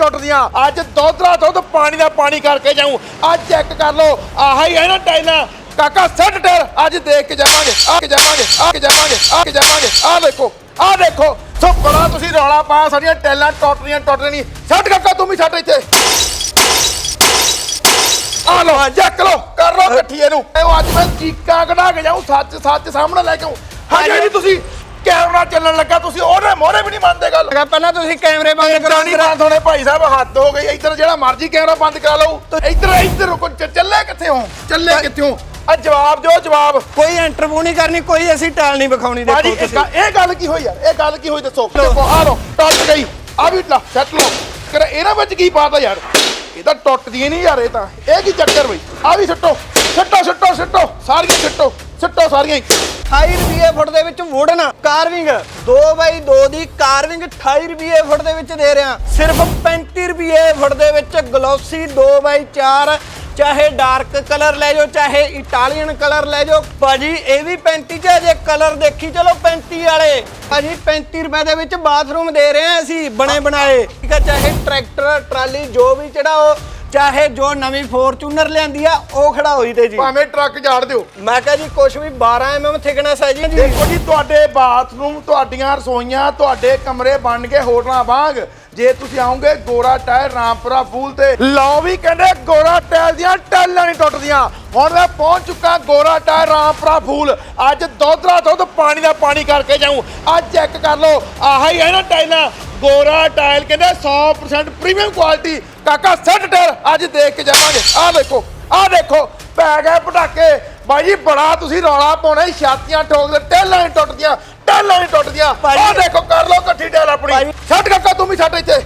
ਟੁੱਟਦੀਆਂ ਅੱਜ ਦੋਧਰਾ ਦੁੱਧ ਪਾਣੀ ਦਾ ਪਾਣੀ ਕਰਕੇ ਜਾਊਂ। ਅੱਜ ਚੈੱਕ ਕਰ ਲਓ, ਆਹ ਹੀ ਹੈ ਨਾ ਟਾਈਲਾਂ। ਕਾਕਾ, ਸੈੱਟ ਟਾਇਰ ਅੱਜ ਦੇਖ ਕੇ ਜਾਵਾਂਗੇ, ਆ ਕੇ ਜਾਵਾਂਗੇ, ਆ ਕੇ ਜਾਵਾਂਗੇ, ਆ ਕੇ ਜਾਵਾਂਗੇ। ਆ ਦੇਖੋ ਆ ਦੇਖੋ। ਸੋ ਬੜਾ ਤੁਸੀਂ ਰੌਲਾ ਪਾਇਆ ਸਾਡੀਆਂ ਟਾਈਲਾਂ ਟੁੱਟ ਰਹੀਆਂ ਟੁੱਟ ਰਹੀਆਂ ਸੈੱਟ ਕਾਕਾ, ਤੂੰ ਵੀ ਛੱਡ ਇੱਥੇ। ਆ ਲੋ ਚੱਕ ਲੋ ਕਰ ਲੋ ਇਕੱਠੀ ਇਹਨੂੰ ਇਹ ਅੱਜ ਮੈਂ ਚੀਕਾਂ ਕਢਾ ਕੇ ਜਾਊਂ, ਸੱਚ ਸੱਚ ਸਾਹਮਣੇ ਲੈ ਕੇ ਆਊਂ। ਹਾਂਜੀ ਜੀ ਤੁਸੀਂ ਕੈਮਰਾ ਚੱਲਣ ਲੱਗਾ ਤੁਸੀਂ ਉਹਦੇ ਮੋਹਰੇ ਵੀ ਨਹੀਂ ਮੰਨਦੇ ਗੱਲ। ਲਗਾ ਪਹਿਲਾਂ ਤੁਸੀਂ ਕੈਮਰੇ ਬੰਦ ਕਰੋ ਕਰਾਣੀ ਬੰਦ ਹੋਣੇ ਭਾਈ ਸਾਹਿਬ ਹੱਦ ਹੋ ਗਈ। ਇੱਧਰ ਜਿਹੜਾ ਮਰਜ਼ੀ ਕੈਮਰਾ ਬੰਦ ਕਰਾ ਲਓ। ਇੱਧਰ ਇੱਧਰ ਚ- ਚੱਲੇ ਕਿੱਥੇ ਹੋ? ਚੱਲੇ ਕਿੱਥੇ ਹੋ? ਆ ਜਵਾਬ ਦਿਓ ਜਵਾਬ। ਕੋਈ ਇੰਟਰਵਿਊ ਨਹੀਂ ਕਰਨੀ ਕੋਈ ਅਸੀਂ ਟਾਲ ਨਹੀਂ ਵਿਖਾਉਣੀ ਭਾਜੀ ਦੇਖੋ ਇਹ ਤੁਸੀਂ। ਗੱਲ- ਇਹ ਗੱਲ ਕੀ ਹੋਈ ਯਾਰ ਇਹ ਗੱਲ ਕੀ ਹੋਈ ਦੱਸੋ? ਦੇਖੋ ਆ ਲੋ ਟੁੱਟ ਗਈ। ਆ ਵੀ ਲਾ ਸੈੱਟ ਲੋ ਕਰ ਇਹਨਾਂ ਵਿੱਚ ਕੀ ਬਾਤ ਆ ਯਾਰ? ਇਹ ਤਾਂ ਟੁੱਟਦੀ ਨਹੀਂ ਯਾਰ ਇਹ ਤਾਂ। ਇਹ ਕੀ ਚੱਕਰ ਬਈ? ਆ ਵੀ ਸੱਟੋ। ਸੱਟੋ ਸੱਟੋ ਸੱਟੋ। ਸਾਰੀਆਂ ਸੱਟੋ। ਸੱਟੋ ਸਾਰੀਆਂ ਹੀ। 28 ਰੁਪਏ ਫੁੱਟ ਦੇ ਵਿੱਚ ਵੁਡਨ ਕਾਰਵਿੰਗ 2x2 ਦੀ ਕਾਰਵਿੰਗ 28 ਰੁਪਏ ਫੁੱਟ ਦੇ ਵਿੱਚ ਦੇ ਰਿਹਾ। ਸਿਰਫ 35 ਰੁਪਏ ਫੁੱਟ ਦੇ ਵਿੱਚ ਗਲੋਸੀ 2x4 ਚਾਹੇ ਡਾਰਕ ਕਲਰ ਲੈ ਜਾਓ, ਚਾਹੇ ਇਟਾਲੀਅਨ ਕਲਰ ਲੈ ਜਾਓ। ਭਾਜੀ, ਇਹ ਵੀ 35 ਚ ਜੇ ਕਲਰ ਦੇਖੀ, ਚਲੋ 35 ਵਾਲੇ। ਭਾਜੀ 35 ਰੁਪਏ ਦੇ ਵਿੱਚ ਬਾਥਰੂਮ ਦੇ ਰਹੇ ਹਾਂ ਅਸੀਂ, ਬਣੇ ਬਣਾਏ। ਠੀਕ ਹੈ ਚਾਹੇ ਟਰੈਕਟਰ ਟਰਾਲੀ, ਜੋ ਵੀ ਚੜਾਓ। ਚਾਹੇ ਜੋ ਨਵੀਂ ਫੋਰਚੂਨਰ ਲਿਆਂਦੀ ਆ ਉਹ ਖੜਾ ਹੋਈ ਤੇ ਜੀ। ਭਾਵੇਂ ਟਰੱਕ ਝਾੜ ਦਿਓ। ਮੈਂ ਕਹਾਂ ਜੀ ਕੁਛ ਵੀ 12 ਐਮਐਮ ਥਿਕਨੈਸ ਹੈ ਜੀ। ਦੇਖੋ ਜੀ ਤੁਹਾਡੇ ਬਾਥਰੂਮ ਤੁਹਾਡੀਆਂ ਰਸੋਈਆਂ ਤੁਹਾਡੇ ਕਮਰੇ ਬਣ ਕੇ ਹੋਟਲਾਂ ਵਾਂਗ। ਜੇ ਤੁਸੀਂ ਆਓਗੇ ਗੋਰਾ ਟਾਇਰ ਰਾਮਪੁਰਾ ਫੂਲ ਤੇ ਲਓ ਵੀ ਕਹਿੰਦੇ ਗੋਰਾ ਟਾਇਰ ਦੀਆਂ ਟੈਲਾਂ ਨਹੀਂ ਟੁੱਟਦੀਆਂ। ਹੁਣ ਮੈਂ ਪਹੁੰਚ ਚੁੱਕਾ ਗੋਰਾ ਟਾਇਰ ਰਾਮਪੁਰਾ ਫੂਲ। ਅੱਜ ਦੋਧਰਾ ਦੁੱਧ ਪਾਣੀ ਦਾ ਪਾਣੀ ਕਰਕੇ ਜਾਊਂ। ਅੱਜ ਚੈੱਕ ਕਰ ਲਓ ਆਹ ਹੀ ਹੈ ਨਾ ਟਾਈਲਾਂ ਗੋਰਾ ਟਾਇਲ ਕਹਿੰਦੇ 100% ਪ੍ਰੀਮੀਅਮ ਕੁਆਲਿਟੀ ਕਾਕਾ ਸੈੱਟ ਟਾਇਰ ਅੱਜ ਦੇਖ ਕੇ ਜਾਵਾਂਗੇ। ਆਹ ਦੇਖੋ ਆਹ ਦੇਖੋ ਪੈ ਗਏ ਪਟਾਕੇ। ਬਾਈ ਜੀ ਬੜਾ ਤੁਸੀਂ ਰੌਲਾ ਪਾਉਣਾ ਸੀ, ਛਾਤੀਆਂ ਠੋਕਦੇ ਟੈਲਾਂ ਹੀ ਟੁੱਟਦੀਆਂ ਟੈਲਾਂ ਹੀ ਟੁੱਟਦੀਆਂ। ਆਹ ਦੇਖੋ ਕਰ ਲਓ ਇਕੱਠੀ ਟੈਲ ਆਪਣੀ। ਛੱਡ ਕਾਕਾ ਤੂੰ ਵੀ ਛੱਡ ਇੱਥੇ।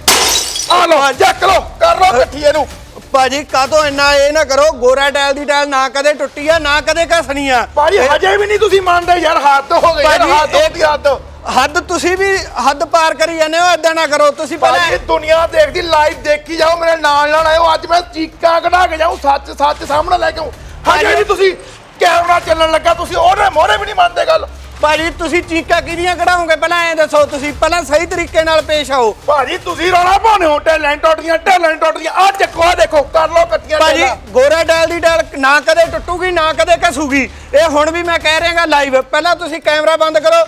ਆ ਲਓ ਚੱਕ ਲਓ ਕਰ ਲਓ ਇਕੱਠੀ ਇਹਨੂੰ। ਭਾਜੀ ਕਾਤੋਂ ਇੰਨਾ ਇਹ ਨਾ ਕਰੋ ਗੋਰਾ ਟਾਇਲ ਦੀ ਟਾਇਲ ਨਾ ਕਦੇ ਟੁੱਟੀ ਆ ਨਾ ਕਦੇ ਘਸਣੀ ਆ। ਭਾਜੀ ਹਜੇ ਵੀ ਨਹੀਂ ਤੁਸੀਂ ਮੰਨਦੇ ਯਾਰ ਹੱਦ ਹੋ ਗਈ ਯਾਰ ਹੱਦ ਹੋ ਗਈ ਹੱਦ। ਹੱਦ ਤੁਸੀਂ ਵੀ ਹੱਦ ਪਾਰ ਕਰੀ ਜਾਂਦੇ ਹੋ ਏਦਾਂ ਨਾ ਕਰੋ। ਤੁਸੀਂ ਭਾਜੀ ਪਹਿਲਾਂ ਦੁਨੀਆ ਦੇਖਦੀ ਲਾਈਵ ਦੇਖੀ ਜਾਓ ਮੇਰੇ ਨਾਲ ਨਾਲ ਆਇਓ। ਅੱਜ ਮੈਂ ਚੀਕਾਂ ਕਢਾ ਕੇ ਜਾਊਂ ਸੱਚ ਸੱਚ ਸਾਹਮਣੇ ਲੈ ਕੇ ਆਊਂ ਹਜੇ ਵੀ ਤੁਸੀਂ ਕੈਮਰਾ ਚੱਲਣ ਲੱਗਾ ਤੁਸੀਂ ਉਹਦੇ ਮੋਹਰੇ ਵੀ ਨਹੀਂ ਮੰਨਦੇ ਗੱਲ। ਭਾਜੀ ਤੁਸੀਂ ਚੀਕਾਂ ਕਿਹਦੀਆਂ ਕਢਾਓਗੇ? ਪਹਿਲਾਂ ਐਂ ਦੱਸੋ ਤੁਸੀਂ ਪਹਿਲਾਂ ਸਹੀ ਤਰੀਕੇ ਨਾਲ ਪੇਸ਼ ਆਓ। ਭਾਜੀ ਤੁਸੀਂ ਰੌਲਾ ਪਾਉਣੇ ਹੋ ਟੈਲੈਂਟ ਟੁੱਟਦੀਆਂ ਟੈਲੈਂਟ ਟੁੱਟਦੀਆਂ ਆ ਚੱਕੋ ਆ ਦੇਖੋ ਕਰ ਲਓ ਕੱਟੀਆਂ ਭਾਜੀ ਟੈਲਾਂ। ਗੋਰਾ ਟਾਇਲ ਦੀ ਟਾਇਲ ਨਾ ਕਦੇ ਟੁੱਟੂਗੀ ਨਾ ਕਦੇ ਘਸੂਗੀ। ਇਹ ਹੁਣ ਵੀ ਮੈਂ ਕਹਿ ਰਿਹਾਗਾ ਲਾਈਵ ਪਹਿਲਾਂ ਤੁਸੀਂ ਕੈਮਰਾ ਬੰਦ ਕਰੋ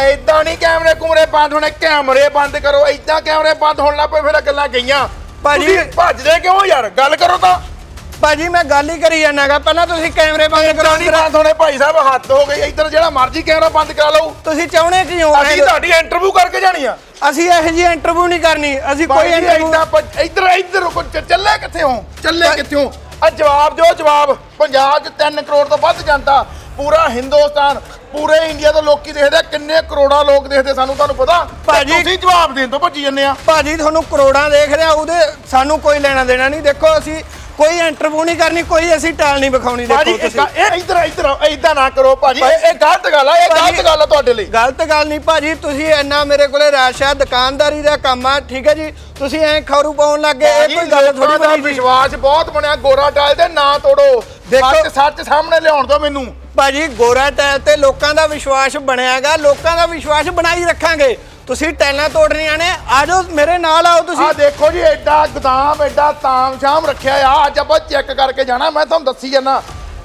ਏਦਾਂ ਨਹੀਂ ਕੈਮਰੇ ਕੁਮਰੇ ਬੰਦ ਹੋਣੇ ਕੈਮਰੇ ਬੰਦ ਕਰੋ ਏਦਾਂ ਕੈਮਰੇ ਬੰਦ ਹੋਣ ਲੱਗ ਪਏ ਫਿਰ ਗੱਲਾਂ ਗਈਆਂ। ਭਾਜੀ- ਤੁਸੀਂ ਭੱਜਦੇ ਕਿਉਂ ਯਾਰ? ਗੱਲ ਕਰੋ ਤਾਂ। ਭਾਜੀ ਮੈਂ ਗੱਲ ਹੀ ਕਰੀ ਜਾਂਦਾਗਾ ਪਹਿਲਾਂ ਤੁਸੀਂ ਕੈਮਰੇ ਬੰਦ ਕਰੋ ਨਹੀਂ ਬੰਦ ਹੋਣੇ ਭਾਈ ਸਾਹਿਬ ਹੱਦ ਹੋ ਗਈ। ਇੱਧਰ ਜਿਹੜਾ ਮਰਜ਼ੀ ਕੈਮਰਾ ਬੰਦ ਕਰਾ ਲਓ। ਤੁਸੀਂ ਚਾਹੁੰਦੇ ਕੀ ਹੋ? ਅਸੀਂ ਤੁਹਾਡੀ ਇੰਟਰਵਿਊ ਕਰਕੇ ਜਾਣੀ ਆ। ਅਸੀਂ ਇਹੋ ਜਿਹੀ ਇੰਟਰਵਿਊ ਨਹੀਂ ਕਰਨੀ। ਅਸੀਂ ਕੋਈ ਕੋਈ ਇੰਟਰਵਿਊ ਭੱਜ- ਇੱਧਰ ਇੱਧਰ ਰੁਕੋ। ਚ- ਚੱਲੇ ਕਿੱਥੇ ਹੋ? ਚੱਲੇ ਕਿੱਥੇ ਹੋ? ਆ ਜਵਾਬ ਦਿਓ ਜਵਾਬ। ਪੰਜਾਬ 'ਚ 3 ਕਰੋੜ ਤੋਂ ਵੱਧ ਜਨਤਾ ਪੂਰਾ ਹਿੰਦੁਸਤਾਨ ਪੂਰੇ ਇੰਡੀਆ ਤੋਂ ਲੋਕੀ ਦੇਖਦੇ ਆ, ਕਿੰਨੇ ਕਰੋੜਾਂ ਲੋਕ ਦੇਖਦੇ ਸਾਨੂੰ ਤੁਹਾਨੂੰ ਪਤਾ। ਤੇ ਭਾਜੀ- ਤੁਸੀਂ ਜਵਾਬ ਦੇਣ ਤੋਂ ਭੱਜੀ ਜੰਨੇ ਆ। ਭਾਜੀ ਤੁਹਾਨੂੰ ਕਰੋੜਾਂ ਦੇਖ ਰਿਹਾ ਉਹਦੇ ਸਾਨੂੰ ਕੋਈ ਲੈਣਾ ਦੇਣਾ ਨਹੀਂ। ਦੇਖੋ ਅਸੀਂ ਕੋਈ ਇੰਟਰਵਿਊ ਨਹੀਂ ਕਰਨੀ ਕੋਈ ਅਸੀਂ ਟਾਲ ਨਹੀਂ ਵਿਖਾਉਣੀ। ਭਾਜੀ ਦੇਖੋ ਇਹ ਤੁਸੀਂ। ਗ- ਇਹ ਇੱਧਰ ਇਧਰ ਇਦਾਂ ਨਾ ਕਰੋ ਭਾਜੀ। ਇਹ ਇਹ ਗਲਤ ਗੱਲ ਆ ਇਹ ਭਾਜੀ- ਗਲਤ ਗੱਲ ਆ ਤੁਹਾਡੇ ਲਈ। ਗਲਤ ਗੱਲ ਨਹੀਂ ਭਾਜੀ ਤੁਸੀਂ ਇੰਨਾ ਮੇਰੇ ਕੋਲੇ ਰਾਸ਼ ਹੈ ਦੁਕਾਨਦਾਰੀ ਦਾ ਕੰਮ ਆ ਠੀਕ ਹੈ ਜੀ? ਤੁਸੀਂ ਐਂ ਖਰੂ ਪਾਉਣ ਲੱਗੇ ਇਹ ਕੋਈ ਗੱਲ ਥੋੜੀ ਦਾ ਬਣੀ ਜੀ। ਵਿਸ਼ਵਾਸ ਬਹੁਤ ਬਣਿਆ ਗੋਰਾ ਟਾਲ ਤੇ ਨਾ ਤੋੜੋ। ਦੇਖੋ- ਸੱਚ ਸੱਚ ਸਾਹਮਣੇ ਲਿਆਉਣ ਦਿਓ ਮੈਨੂੰ। ਭਾਜੀ ਗੋਰਾ ਟੈਲ ਤੇ ਲੋਕਾਂ ਦਾ ਵਿਸ਼ਵਾਸ ਬਣਿਆਗਾ ਲੋਕਾਂ ਦਾ ਵਿਸ਼ਵਾਸ ਬਣਾਈ ਰੱਖਾਂਗੇ। ਤੁਸੀਂ ਟੈਲਾਂ ਤੋੜਨੀਆਂ ਨੇ ਆਜੋ ਮੇਰੇ ਨਾਲ ਆਓ ਤੁਸੀਂ। ਆ ਦੇਖੋ ਜੀ ਐਡਾ ਗਦਾਮ ਐਡਾ ਤਾਮ ਸ਼ਾਮ ਰੱਖਿਆ ਆ। ਅੱਜ ਆਪਾਂ ਚੈੱਕ ਕਰਕੇ ਜਾਣਾ ਮੈਂ ਤੁਹਾਨੂੰ ਦੱਸੀ ਜਾਣਾ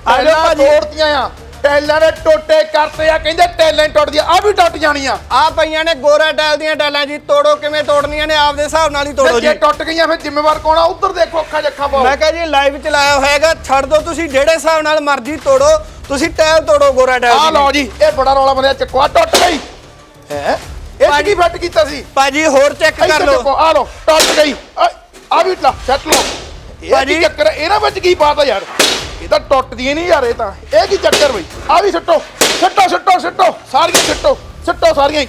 ਆ ਜਾਓ ਟੈਲਾਂ ਭਾਜੀ। ਤੋੜਤੀਆਂ ਆ। ਟੈਲਾਂ ਦੇ ਟੋਟੇ ਕਰਤੇ ਆ ਕਹਿੰਦੇ ਟੈਲਾਂ ਟੁੱਟਦੀਆਂ ਆ ਵੀ ਟੁੱਟ ਜਾਣੀਆਂ। ਆ ਪਈਆਂ ਨੇ ਗੋਰਾ ਟੈਲ ਦੀਆਂ ਟੈਲਾਂ ਜੀ ਤੋੜੋ ਕਿਵੇਂ ਤੋੜਨੀਆਂ ਨੇ ਆਪਦੇ ਹਿਸਾਬ ਨਾਲ ਹੀ ਤੋੜੋ ਜੀ ਜੇ। ਟੁੱਟ ਗਈਆਂ ਫਿਰ ਜ਼ਿੰਮੇਵਾਰ ਕੌਣ ਆ? ਉੱਧਰ ਦੇਖੋ ਅੱਖਾਂ ਜੱਖਾਂ ਪਾਓ। ਮੈਂ ਕਹਾਂ ਜੀ ਲਾਈਵ ਚਲਾਇਆ ਹੋਏਗਾ ਛੱਡ ਦੋ ਤੁਸੀਂ ਜਿਹੜੇ ਹਿਸਾਬ ਨਾਲ ਮਰਜ਼ੀ ਤੋੜੋ। ਤੁਸੀਂ ਟੈਲ ਤੋੜੋ ਗੋਰਾ ਟੈਲ ਆ ਲਓ ਜੀ। ਇਹ ਬੜਾ ਰੌਲਾ ਬੰਦਿਆ ਚੱਕਵਾ ਟੁੱਟ ਗਈ। ਹੈ? ਇਹ ਕੀ ਫਿੱਟ ਕੀਤਾ ਸੀ? ਭਾਜੀ ਹੋਰ ਚੈੱਕ ਕਰ ਲਓ। ਆ ਲਓ ਟੁੱਟ ਗਈ। ਆ- ਵੀ ਲਾ ਸੈੱਟ ਲਓ। ਇਹ ਭਾਜੀ- ਕੀ ਚੱਕਰ? ਇਹਨਾਂ ਵਿੱਚ ਕੀ ਬਾਤ ਆ ਯਾਰ? ਇਹ ਤਾਂ ਟੁੱਟਦੀ ਨਹੀਂ ਯਾਰ ਇਹ ਤਾਂ। ਇਹ ਕੀ ਚੱਕਰ ਬਈ? ਆ ਵੀ ਸੱਟੋ ਸੱਟੋ ਸੱਟੋ ਸੱਟੋ। ਸਾਰੀਆਂ ਸੱਟੋ ਸੱਟੋ ਸਾਰੀਆਂ।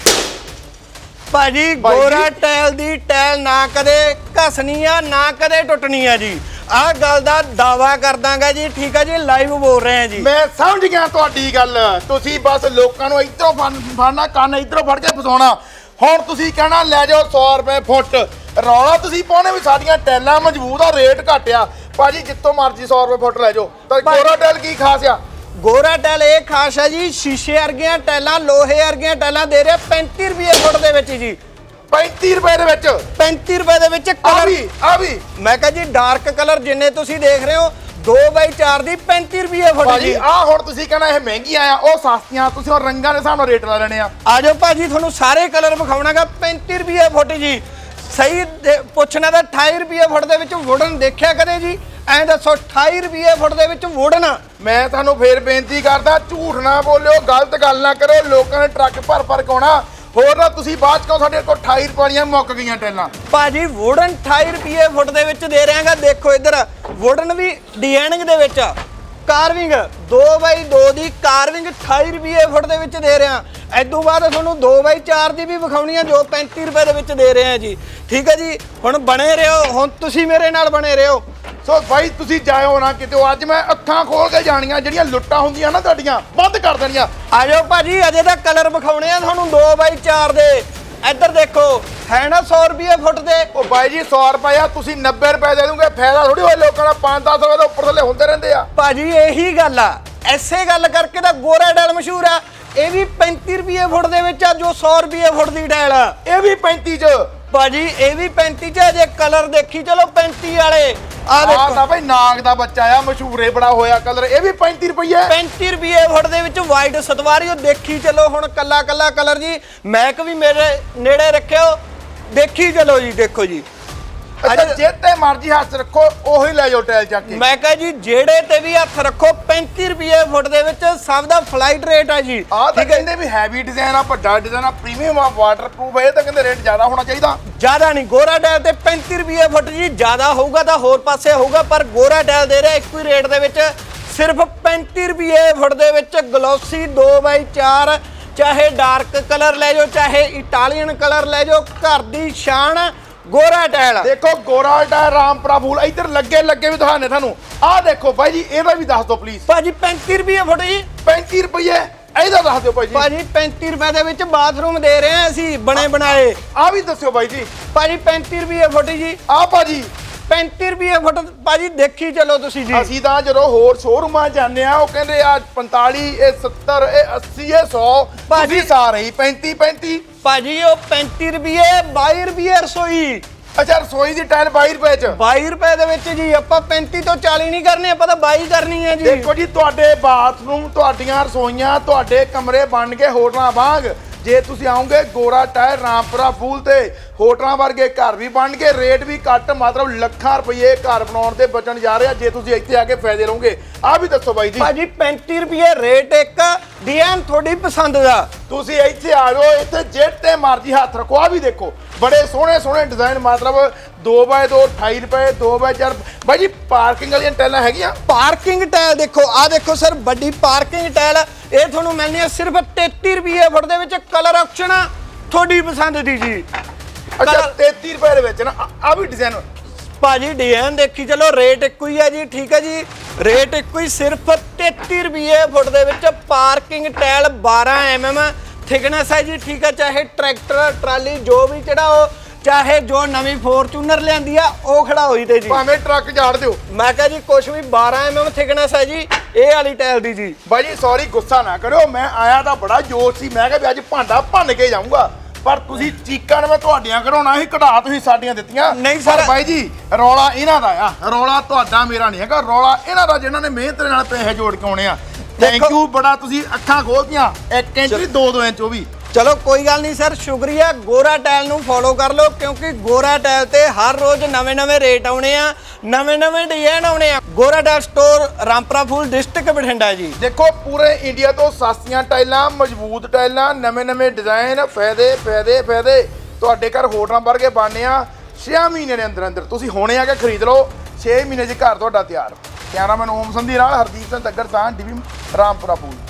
ਭਾਜੀ ਗੋਰਾ ਟੈਲ ਦੀ ਟੈਲ ਨਾ ਕਦੇ ਘਸਣੀ ਆ ਨਾ ਕਦੇ ਟੁੱਟਣੀ ਆ ਜੀ। ਆਹ ਗੱਲ ਦਾ ਦਾਵਾ ਕਰਦਾਗਾ ਜੀ ਠੀਕ ਆ ਜੀ ਲਾਈਵ ਬੋਲ ਰਹੇ ਆ ਜੀ। ਮੈਂ ਸਮਝ ਗਿਆ ਤੁਹਾਡੀ ਗੱਲ। ਤੁਸੀਂ ਬਸ ਲੋਕਾਂ ਨੂੰ ਇਧਰੋਂ ਫੜਨਾ ਕੰਨ ਇਧਰੋਂ ਫੜ ਕੇ ਫਸਾਉਣਾ। ਹੁਣ ਤੁਸੀਂ ਕਹਿਣਾ ਲੈ ਜਾਓ 100 ਰੁਪਏ ਫੁੱਟ। ਰੌਲਾ ਤੁਸੀਂ ਪਾਉਣੇ ਵੀ ਸਾਡੀਆਂ ਟੈਲਾਂ ਮਜ਼ਬੂਤ ਆ ਰੇਟ ਘਟਿਆ ਭਾਜੀ ਜਿੱਤੋਂ ਮਰਜ਼ੀ 100 ਰੁਪਏ ਫੁੱਟ ਲੈ ਜਾਓ। ਤਾਂ ਭਾਜੀ- ਗੋਰਾ ਟੈਲ ਕੀ ਖਾਸ ਆ? ਗੋਰਾ ਟੈਲ ਇਹ ਖਾਸ ਹੈ ਜੀ ਸ਼ੀਸ਼ੇ ਵਰਗੀਆਂ ਟੈਲਾਂ ਲੋਹੇ ਵਰਗੀਆਂ ਟੈਲਾਂ ਦੇ ਰਿਹਾ 35 ਰੁਪਏ ਫੁੱਟ ਦੇ ਵਿੱਚ ਜੀ। 35 ਰੁਪਏ ਦੇ ਵਿੱਚ। 35 ਰੁਪਏ ਦੇ ਵਿੱਚ ਆ ਕਲਰ ਵੀ ਆ ਵੀ। ਮੈਂ ਕਹਾਂ ਜੀ ਡਾਰਕ ਕਲਰ ਜਿੰਨੇ ਤੁਸੀਂ ਦੇਖ ਰਹੇ ਹੋ 2x4 ਦੀ 35 ਰੁਪਏ ਫੁੱਟ ਭਾਜੀ ਜੀ। ਆ ਹੁਣ ਤੁਸੀਂ ਕਹਿੰਦਾ ਇਹ ਮਹਿੰਗੀਆਂ ਆ ਉਹ ਸਸਤੀਆਂ ਤੁਸੀਂ ਉਹ ਰੰਗਾਂ ਦੇ ਹਿਸਾਬ ਨਾਲ ਰੇਟ ਲਾ ਲੈਣੇ ਆ। ਆਜੋ ਭਾਜੀ ਤੁਹਾਨੂੰ ਸਾਰੇ ਕਲਰ ਵਿਖਾਉਣਾਗਾ 35 ਰੁਪਏ ਫੁੱਟ ਜੀ। ਸਹੀ ਦੇ- ਪੁੱਛਣਾ ਤਾਂ 28 ਰੁਪਏ ਫੁੱਟ ਦੇ ਵਿੱਚ ਵੁਡਨ ਦੇਖਿਆ ਕਦੇ ਜੀ? ਐਂ ਦੱਸੋ 28 ਰੁਪਏ ਫੁੱਟ ਦੇ ਵਿੱਚ ਵੁਡਨ ਮੈਂ ਤੁਹਾਨੂੰ ਫੇਰ ਬੇਨਤੀ ਕਰਦਾ ਝੂਠ ਨਾ ਬੋਲਿਓ ਗਲਤ ਗੱਲ ਨਾ ਕਰੋ ਲੋਕਾਂ ਨੇ ਟਰੱਕ ਭਰ ਭਰ ਕਾਉਣਾ ਹੋਰ ਨਾ ਤੁਸੀਂ ਬਾਅਦ ਚ ਕਹੋ ਸਾਡੇ ਕੋਲ 28 ਰੁਪਏ ਦੀਆਂ ਮੁੱਕ ਗਈਆਂ ਟੈਲਾਂ। ਭਾਜੀ ਵੁਡਨ 28 ਰੁਪਏ ਫੁੱਟ ਦੇ ਵਿੱਚ ਦੇ ਰਿਹਾਗਾ। ਦੇਖੋ ਇੱਧਰ ਵੁਡਨ ਵੀ ਡਿਜ਼ਾਈਨਿੰਗ ਦੇ ਵਿੱਚ ਕਾਰਵਿੰਗ 2x2 ਦੀ ਕਾਰਵਿੰਗ 28 ਰੁਪਏ ਫੁੱਟ ਦੇ ਵਿੱਚ ਦੇ ਰਿਹਾ। ਐਦੋਂ ਬਾਅਦ ਤੁਹਾਨੂੰ 2x4 ਦੀ ਵੀ ਵਿਖਾਉਣੀ ਆ, ਜੋ 35 ਰੁਪਏ ਦੇ ਵਿੱਚ ਦੇ ਰਹੇ ਆ ਜੀ। ਠੀਕ ਹੈ ਜੀ, ਹੁਣ ਬਣੇ ਰਹੋ, ਹੁਣ ਤੁਸੀਂ ਮੇਰੇ ਨਾਲ ਬਣੇ ਰਹੋ। ਸੋ ਭਾਈ ਤੁਸੀਂ ਜਾਇਓ ਨਾ ਕਿਤੇ। ਅੱਜ ਮੈਂ ਅੱਖਾਂ ਖੋਲ ਕੇ ਜਾਣੀਆਂ ਜਿਹੜੀਆਂ ਲੁੱਟਾਂ ਹੁੰਦੀਆਂ ਨਾ ਤੁਹਾਡੀਆਂ ਬੰਦ ਕਰ ਦੇਣੀਆਂ। ਆ ਜਾਓ ਭਾਜੀ ਅਜੇ ਤਾਂ ਕਲਰ ਵਿਖਾਉਣੇ ਆ ਤੁਹਾਨੂੰ 2x4 ਦੇ। ਇੱਧਰ ਦੇਖੋ ਹੈ ਨਾ 100 ਰੁਪਏ ਫੁੱਟ ਦੇ? ਉਹ ਬਾਈ ਜੀ 100 ਰੁਪਏ ਆ ਤੁਸੀਂ 90 ਰੁਪਏ ਦੇ ਦੂੰਗੇ ਫਾਇਦਾ ਥੋੜੀ ਹੋਏ ਲੋਕਾਂ ਦਾ 5-10 ਰੁਪਏ ਤੋਂ ਉੱਪਰ ਥੱਲੇ ਹੁੰਦੇ ਰਹਿੰਦੇ ਆ। ਭਾਜੀ ਇਹੀ ਗੱਲ ਆ। ਐਸੇ ਗੱਲ ਕਰਕੇ ਤਾਂ ਗੋਰਾ ਡੈਲ ਮਸ਼ਹੂਰ ਆ। ਇਹ ਵੀ 35 ਰੁਪਏ ਫੁੱਟ ਦੇ ਵਿੱਚ ਆ ਜੋ 100 ਰੁਪਏ ਫੁੱਟ ਦੀ ਡੈਲ ਆ। ਇਹ ਵੀ 35 ਚ। ਭਾਜੀ ਇਹ ਵੀ 35 ਚ ਆ, ਜੇ ਕਲਰ ਦੇਖੀ ਚਲੋ 35 ਵਾਲੇ। ਆ ਆ ਦੇਖੋ। ਤਾਂ ਭਾਈ ਨਾਗ ਦਾ ਬੱਚਾ ਆ ਮਸ਼ਹੂਰੇ ਬੜਾ ਹੋਇਆ ਕਲਰ ਇਹ ਵੀ 35 ਰੁਪਏ 35 ਰੁਪਏ ਫੁੱਟ ਦੇ ਵਿੱਚ ਵਾਈਟ ਸਤਵਾਰੀ ਉਹ ਦੇਖੀ ਚਲੋ ਹੁਣ ਕੱਲਾ ਕੱਲਾ ਕਲਰ ਜੀ। ਮੈਕ ਵੀ ਮੇਰੇ ਨੇੜੇ ਰੱਖਿਓ। ਦੇਖੀ ਚਲੋ ਜੀ ਦੇਖੋ ਜੀ। ਅੱਛਾ ਜੇ ਤੇ ਮਰਜ਼ੀ ਹੱਥ ਰੱਖੋ ਉਹੀ ਲੈ ਜਾਓ ਟੈਲ ਚੱਕ ਕੇ। ਮੈਂ ਕਹਾਂ ਜੀ ਜਿਹੜੇ ਤੇ ਵੀ ਹੱਥ ਰੱਖੋ 35 ਰੁਪਏ ਫੁੱਟ ਦੇ ਵਿੱਚ ਸਭ ਦਾ ਫਲਾਈਟ ਰੇਟ ਆ ਜੀ। ਆ ਤਾਂ ਕਹਿੰਦੇ ਵੀ ਹੈਵੀ ਡਿਜ਼ਾਈਨ ਆ ਵੱਡਾ ਡਿਜ਼ਾਈਨ ਆ ਪ੍ਰੀਮੀਅਮ ਆ ਵਾਟਰਪ੍ਰੂਫ ਇਹ ਤਾਂ ਕਹਿੰਦੇ ਰੇਟ ਜ਼ਿਆਦਾ ਹੋਣਾ ਚਾਹੀਦਾ। ਜ਼ਿਆਦਾ ਨਹੀਂ ਗੋਰਾ ਡੈਲ ਤੇ 35 ਰੁਪਏ ਫੁੱਟ ਜੀ ਜ਼ਿਆਦਾ ਹੋਊਗਾ ਤਾਂ ਹੋਰ ਪਾਸੇ ਹੋਊਗਾ ਪਰ ਗੋਰਾ ਡੈਲ ਦੇ ਰਿਹਾ ਇੱਕੋ ਹੀ ਰੇਟ ਦੇ ਵਿੱਚ। ਸਿਰਫ 35 ਰੁਪਏ ਫੁੱਟ ਦੇ ਵਿੱਚ ਗਲੋਸੀ 2x4 ਚਾਹੇ ਡਾਰਕ ਕਲਰ ਲੈ ਜਾਓ ਚਾਹੇ ਇਟਾਲੀਅਨ ਕਲਰ ਲੈ ਜਾਓ ਘਰ ਦੀ ਸ਼ਾਨ। ਗੋਰਾ ਡੈਲ ਦੇਖੋ ਗੋਰਾ ਟਾਇਰ ਰਾਮਪੁਰਾ ਫੂਲ ਇੱਧਰ ਲੱਗੇ ਲੱਗੇ ਵੀ ਦਿਖਾਣੇ ਤੁਹਾਨੂੰ। ਆਹ ਦੇਖੋ ਭਾਈ ਜੀ ਇਹਦਾ ਵੀ ਦੱਸ ਦਿਓ ਪਲੀਜ਼ ਭਾਜੀ 35 ਰੁਪਏ ਫੁੱਟ ਜੀ। 35 ਰੁਪਏ ਇਹਦਾ ਦੱਸ ਦਿਓ ਭਾਈ ਜੀ। ਭਾਜੀ 35 ਰੁਪਏ ਦੇ ਵਿੱਚ ਬਾਥਰੂਮ ਦੇ ਰਹੇ ਹਾਂ ਅਸੀਂ ਬਣੇ ਬਣਾਏ। ਆ ਵੀ ਦੱਸਿਓ ਭਾਈ ਜੀ। ਭਾਜੀ 35 ਰੁਪਏ ਫੁੱਟ ਜੀ। ਆ ਭਾਜੀ। 35 ਰੁਪਏ ਫੁੱਟ ਭਾਜੀ ਦੇਖੀ ਚਲੋ ਤੁਸੀਂ ਜੀ। ਅਸੀਂ ਤਾਂ ਜਦੋਂ ਹੋਰ ਸ਼ੋਰੂਮਾਂ ਜਾਂਦੇ ਆ ਉਹ ਕਹਿੰਦੇ ਆ 45 ਇਹ 70 ਇਹ 80 ਇਹ 100 ਭਾਜੀ- ਸਾਰੇ ਹੀ 35 35 ਭਾਜੀ ਉਹ 35 ਰੁਪਏ 22 ਰੁਪਏ ਰਸੋਈ। ਅੱਛਾ ਰਸੋਈ ਦੀ ਟਾਇਲ 22 ਰੁਪਏ ਚ? 22 ਰੁਪਏ ਦੇ ਵਿੱਚ ਜੀ ਆਪਾਂ 35 ਤੋਂ 40 ਨਹੀਂ ਕਰਨੇ ਆਪਾਂ ਤਾਂ 22 ਕਰਨੀ ਹੈ ਜੀ। ਦੇਖੋ ਜੀ ਤੁਹਾਡੇ ਬਾਥਰੂਮ ਤੁਹਾਡੀਆਂ ਰਸੋਈਆਂ ਤੁਹਾਡੇ ਕਮਰੇ ਬਣ ਕੇ ਹੋਟਲਾਂ ਵਾਂਗ ਜੇ ਤੁਸੀਂ ਆਓਗੇ ਗੋਰਾ ਟਾਇਰ ਰਾਮਪੁਰਾ ਫੂਲ ਤੇ ਹੋਟਲਾਂ ਵਰਗੇ ਘਰ ਵੀ ਬਣ ਕੇ ਰੇਟ ਵੀ ਘੱਟ ਮਤਲਬ ਲੱਖਾਂ ਰੁਪਏ ਘਰ ਬਣਾਉਣ ਤੇ ਬਚਣ ਜਾ ਰਹੇ ਜੇ ਤੁਸੀਂ ਇੱਥੇ ਆ ਕੇ ਫਾਇਦੇ ਲਓਗੇ ਆ ਵੀ ਦੱਸੋ ਬਾਈ ਜੀ। ਭਾਜੀ 35 ਰੁਪਏ ਰੇਟ ਇੱਕ ਡਿਜ਼ਾਈਨ ਤੁਹਾਡੀ ਪਸੰਦ ਦਾ। ਤੁਸੀਂ ਇੱਥੇ ਆ ਜਾਓ ਇੱਥੇ ਜਿਹੜੇ ਤੇ ਮਰਜ਼ੀ ਹੱਥ ਰੱਖੋ ਆ ਵੀ ਦੇਖੋ। ਬੜੇ ਸੋਹਣੇ ਸੋਹਣੇ ਡਿਜ਼ਾਈਨ ਮਤਲਬ 2x2 28 ਰੁਪਏ 2x4 ਬਾਈ ਜੀ ਪਾਰਕਿੰਗ ਵਾਲੀਆਂ ਟੈਲਾਂ ਹੈਗੀਆਂ? ਪਾਰਕਿੰਗ ਟਾਇਲ ਦੇਖੋ ਆ ਦੇਖੋ ਸਰ ਵੱਡੀ ਪਾਰਕਿੰਗ ਟਾਇਲ। ਇਹ ਤੁਹਾਨੂੰ ਮਿਲਣੀ ਹੈ ਸਿਰਫ 33 ਰੁਪਏ ਫੁੱਟ ਦੇ ਵਿੱਚ ਕਲਰ ਆਪਸ਼ਨ ਤੁਹਾਡੀ ਪਸੰਦ ਦੀ ਜੀ। ਅੱਛਾ ਕਲਰ- 33 ਰੁਪਏ ਦੇ ਵਿੱਚ ਨਾ ਆ ਵੀ ਡਿਜ਼ਾਈਨ ਭਾਜੀ ਡਿਜ਼ਾਈਨ ਦੇਖੀ ਚਲੋ ਰੇਟ ਇੱਕੋ ਹੀ ਹੈ ਜੀ ਠੀਕ ਹੈ ਜੀ। ਰੇਟ ਇੱਕੋ ਹੀ ਸਿਰਫ 33 ਰੁਪਏ ਫੁੱਟ ਦੇ ਵਿੱਚ ਪਾਰਕਿੰਗ ਟਾਇਲ 12 ਐਮਐਮ ਥਿਕਨੈਸ ਹੈ ਜੀ ਠੀਕ ਹੈ ਚਾਹੇ ਟਰੈਕਟਰ ਟਰਾਲੀ ਜੋ ਵੀ ਚੜਾਓ ਚਾਹੇ ਜੋ ਨਵੀਂ ਫੋਰਚੂਨਰ ਲਿਆਂਦੀ ਆ ਉਹ ਖੜਾ ਹੋਈ ਤੇ ਜੀ। ਭਾਵੇਂ ਟਰੱਕ ਝਾੜ ਦਿਓ। ਮੈਂ ਕਹਾਂ ਜੀ ਕੁਛ ਵੀ 12 ਐਮਐਮ ਥਿਕਨੈਸ ਹੈ ਜੀ ਇਹ ਵਾਲੀ ਟਾਇਲ ਦੀ ਜੀ। ਬਾਈ ਜੀ ਸੌਰੀ ਗੁੱਸਾ ਨਾ ਕਰਿਓ। ਮੈਂ ਆਇਆ ਤਾਂ ਬੜਾ ਜੋਸ਼ ਸੀ। ਮੈਂ ਕਿਹਾ ਵੀ ਅੱਜ ਭਾਂਡਾ ਭੰਨ ਕੇ ਜਾਊਂਗਾ। ਪਰ ਤੁਸੀਂ ਚੀਕਾਂ ਨੇ ਮੈਂ ਤੁਹਾਡੀਆਂ ਕਢਾਉਣਾ ਸੀ ਕਢਾ ਤੁਸੀਂ ਸਾਡੀਆਂ ਦਿੱਤੀਆਂ। ਨਹੀਂ ਸਰ। ਬਾਈ ਜੀ ਰੌਲਾ ਇਹਨਾਂ ਦਾ ਆ। ਰੌਲਾ ਤੁਹਾਡਾ ਮੇਰਾ ਨਹੀਂ ਹੈਗਾ। ਰੌਲਾ ਇਹਨਾਂ ਦਾ ਜਿਨ੍ਹਾਂ ਨੇ ਮਿਹਨਤ ਨਾਲ ਪੈਸੇ ਜੋੜ ਕੇ ਆਉਣੇ ਆ। ਥੈਂਕ ਯੂ ਬੜਾ ਤੁਸੀਂ ਅੱਖਾਂ ਖੋਲਤੀਆਂ। 1 ਇੰਚ ਵੀ 2-2 ਇੰਚ ਉਹ ਵੀ। ਚਲੋ ਕੋਈ ਗੱਲ ਨਹੀਂ ਸਰ, ਸ਼ੁਕਰੀਆ। ਗੋਰਾ ਟੈਲ ਨੂੰ ਫੋਲੋ ਕਰ ਲਓ, ਕਿਉਂਕਿ ਗੋਰਾ ਟੈਲ ਤੇ ਹਰ ਰੋਜ਼ ਨਵੇਂ-ਨਵੇਂ ਰੇਟ ਆਉਣੇ ਆ ਨਵੇਂ-ਨਵੇਂ ਡਿਜ਼ਾਈਨ ਆਉਣੇ ਆ। Gora tile store Rampura Phul district Bathinda ji. ਦੇਖੋ, ਪੂਰੇ ਇੰਡੀਆ ਤੋਂ ਸਸਤੀਆਂ ਟਾਈਲਾਂ, ਮਜ਼ਬੂਤ ਟਾਈਲਾਂ ਨਵੇਂ-ਨਵੇਂ ਡਿਜ਼ਾਈਨ ਫਾਇਦੇ ਫਾਇਦੇ ਫਾਇਦੇ। ਤੁਹਾਡੇ ਘਰ ਹੋਟਲਾਂ ਵਰਗੇ ਬਣਨੇ ਆ 6 ਮਹੀਨੇ ਦੇ ਅੰਦਰ ਅੰਦਰ। ਤੁਸੀਂ ਹੁਣੇ ਆ ਕੇ ਖਰੀਦ ਲਓ 6 ਮਹੀਨੇ 'ਚ ਘਰ ਤੁਹਾਡਾ ਤਿਆਰ। ਕੈਮਰਾਮੈਨ ਓਮ ਸੰਧੀ ਨਾਲ ਹਰਦੀਪ ਸਿੰਘ ਤੱਗਰ ਤਾਂ ਡਿਵੀ ਰਾਮਪੁਰਾ ਫੂਲ